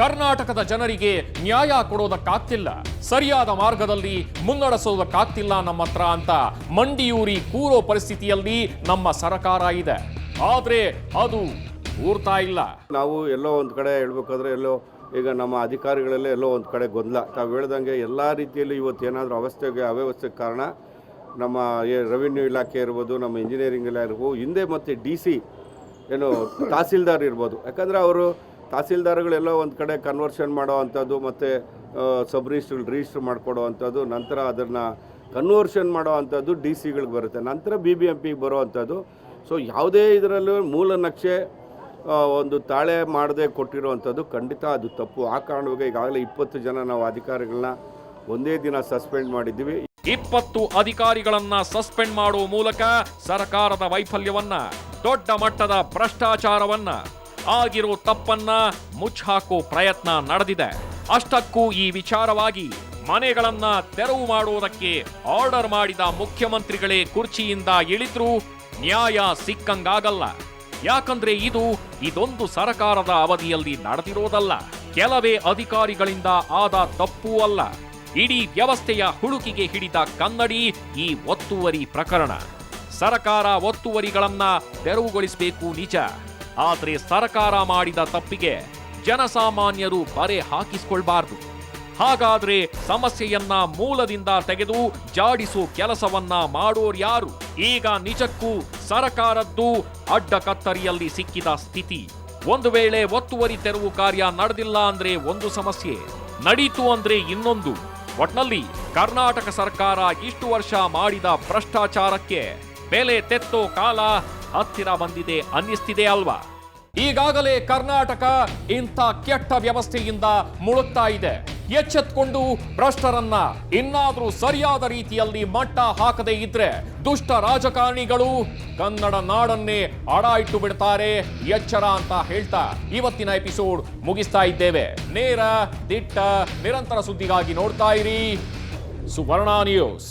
ಕರ್ನಾಟಕದ ಜನರಿಗೆ ನ್ಯಾಯ ಕೊಡೋದಕ್ಕಾಗ್ತಿಲ್ಲ. ಸರಿಯಾದ ಮಾರ್ಗದಲ್ಲಿ ಮುನ್ನಡೆಸೋದಕ್ಕಾಗ್ತಿಲ್ಲ ನಮ್ಮ ಹತ್ರ ಅಂತ ಮಂಡಿಯೂರಿ ಕೂರೋ ಪರಿಸ್ಥಿತಿಯಲ್ಲಿ ನಮ್ಮ ಸರಕಾರ ಇದೆ. ಆದರೆ ಅದು ಊರ್ತಾ ಇಲ್ಲ. ನಾವು ಎಲ್ಲೋ ಒಂದು ಕಡೆ ಹೇಳ್ಬೇಕಾದ್ರೆ ಎಲ್ಲೋ ಈಗ ನಮ್ಮ ಅಧಿಕಾರಿಗಳಲ್ಲೇ ಎಲ್ಲೋ ಒಂದು ಕಡೆ ಗೊಂದಲ. ತಾವು ಹೇಳ್ದಂಗೆ ಎಲ್ಲ ರೀತಿಯಲ್ಲಿ ಇವತ್ತು ಏನಾದರೂ ಅವಸ್ಥೆಗೆ, ಅವ್ಯವಸ್ಥೆಗೆ ಕಾರಣ ನಮ್ಮ ರೆವಿನ್ಯೂ ಇಲಾಖೆ ಇರ್ಬೋದು, ನಮ್ಮ ಇಂಜಿನಿಯರಿಂಗ್ ಇಲಾಖೆ ಇರ್ಬೋದು, ಹಿಂದೆ ಮತ್ತು ಡಿ ಸಿ ಏನು ತಹಸೀಲ್ದಾರ್ ಇರ್ಬೋದು. ಯಾಕಂದರೆ ಅವರು ತಹಸೀಲ್ದಾರ್ಗಳೆಲ್ಲೋ ಒಂದು ಕಡೆ ಕನ್ವರ್ಷನ್ ಮಾಡೋ ಅಂಥದ್ದು ಮತ್ತು ಸಬ್ ರಿಜಿಸ್ಟ್ರ್ ರಿಜಿಸ್ಟರ್ ಮಾಡಿಕೊಡೋ ಅಂಥದ್ದು ನಂತರ ಅದನ್ನು ಕನ್ವರ್ಷನ್ ಮಾಡೋ ಅಂಥದ್ದು ಡಿ ಸಿಗಳಿಗೆ ಬರುತ್ತೆ. ನಂತರ ಬಿ ಬಿ ಎಂ ಪಿಗೆ ಬರೋ ಅಂಥದ್ದು ಸೊ ಯಾವುದೇ ಇದರಲ್ಲೂ ಮೂಲ ನಕ್ಷೆ ಒಂದು ತಾಳೆ ಮಾಡದೆ ಕೊಟ್ಟಿರುವಂಥದ್ದು ಖಂಡಿತ ಅದು ತಪ್ಪು. ಆ ಕಾರಣವಾಗಿ ಈಗಾಗಲೇ ಇಪ್ಪತ್ತು ಜನ ನಾವು ಅಧಿಕಾರಿಗಳನ್ನ ಒಂದೇ ದಿನ ಸಸ್ಪೆಂಡ್ ಮಾಡಿದ್ದೀವಿ. ಇಪ್ಪತ್ತು ಅಧಿಕಾರಿಗಳನ್ನ ಸಸ್ಪೆಂಡ್ ಮಾಡುವ ಮೂಲಕ ಸರ್ಕಾರದ ವೈಫಲ್ಯವನ್ನ, ದೊಡ್ಡ ಮಟ್ಟದ ಭ್ರಷ್ಟಾಚಾರವನ್ನ ಆಗಿರೋ ತಪ್ಪನ್ನ ಮುಚ್ಚಾಕೋ ಪ್ರಯತ್ನ ನಡೆದಿದೆ. ಅಷ್ಟಕ್ಕೂ ಈ ವಿಚಾರವಾಗಿ ಮನೆಗಳನ್ನ ತೆರವು ಮಾಡುವುದಕ್ಕೆ ಆರ್ಡರ್ ಮಾಡಿದ ಮುಖ್ಯಮಂತ್ರಿಗಳೇ ಕುರ್ಚಿಯಿಂದ ಇಳಿದ್ರೂ ನ್ಯಾಯ ಸಿಕ್ಕಂಗಾಗಲ್ಲ. ಯಾಕಂದ್ರೆ ಇದು ಇದೊಂದು ಸರಕಾರದ ಅವಧಿಯಲ್ಲಿ ನಡೆದಿರೋದಲ್ಲ. ಕೆಲವೇ ಅಧಿಕಾರಿಗಳಿಂದ ಆದ ತಪ್ಪೂ ಅಲ್ಲ. ಇಡೀ ವ್ಯವಸ್ಥೆಯ ಹುಡುಕಿಗೆ ಹಿಡಿದ ಕನ್ನಡಿ ಈ ಒತ್ತುವರಿ ಪ್ರಕರಣ. ಸರಕಾರ ಒತ್ತುವರಿಗಳನ್ನ ತೆರವುಗೊಳಿಸಬೇಕು ನಿಜ. ಆದ್ರೆ ಸರ್ಕಾರ ಮಾಡಿದ ತಪ್ಪಿಗೆ ಜನಸಾಮಾನ್ಯರು ಬರೆ ಹಾಕಿಸಿಕೊಳ್ಬಾರ್ದು. ಹಾಗಾದ್ರೆ ಸಮಸ್ಯೆಯನ್ನ ಮೂಲದಿಂದ ತೆಗೆದು ಜಾಡಿಸೋ ಕೆಲಸವನ್ನ ಮಾಡೋರ್ಯಾರು ಈಗ ನಿಜಕ್ಕೂ ಸರಕಾರದ್ದು ಅಡ್ಡ ಕತ್ತರಿಯಲ್ಲಿ ಸಿಕ್ಕಿದ ಸ್ಥಿತಿ. ಒಂದು ವೇಳೆ ಒತ್ತುವರಿ ತೆರವು ಕಾರ್ಯ ನಡೆದಿಲ್ಲ ಅಂದ್ರೆ ಒಂದು ಸಮಸ್ಯೆ. ನಡೀತು ಅಂದ್ರೆ ಇನ್ನೊಂದು. ಒಟ್ನಲ್ಲಿ ಕರ್ನಾಟಕ ಸರ್ಕಾರ ಇಷ್ಟು ವರ್ಷ ಮಾಡಿದ ಭ್ರಷ್ಟಾಚಾರಕ್ಕೆ ಬೆಲೆ ತೆತ್ತೋ ಕಾಲ ಹತ್ತಿರ ಬಂದಿದೆ, ಅನ್ನಿಸ್ತಿದೆ ಅಲ್ವಾ? ಈಗಾಗಲೇ ಕರ್ನಾಟಕ ಇಂಥ ಕೆಟ್ಟ ವ್ಯವಸ್ಥೆಯಿಂದ ಮುಳುಗ್ತಾ ಇದೆ. ಎಚ್ಚೆತ್ಕೊಂಡು ಭ್ರಷ್ಟರನ್ನ ಇನ್ನಾದ್ರೂ ಸರಿಯಾದ ರೀತಿಯಲ್ಲಿ ಮಟ್ಟ ಹಾಕದೇ ಇದ್ರೆ ದುಷ್ಟ ರಾಜಕಾರಣಿಗಳು ಕನ್ನಡ ನಾಡನ್ನೇ ಅಡ ಇಟ್ಟು ಬಿಡ್ತಾರೆ, ಎಚ್ಚರ ಅಂತ ಹೇಳ್ತಾ ಇವತ್ತಿನ ಎಪಿಸೋಡ್ ಮುಗಿಸ್ತಾ ಇದ್ದೇವೆ. ನೇರ, ದಿಟ್ಟ, ನಿರಂತರ ಸುದ್ದಿಗಾಗಿ ನೋಡ್ತಾ ಇರಿ. ಸುವರ್ಣ ನ್ಯೂಸ್.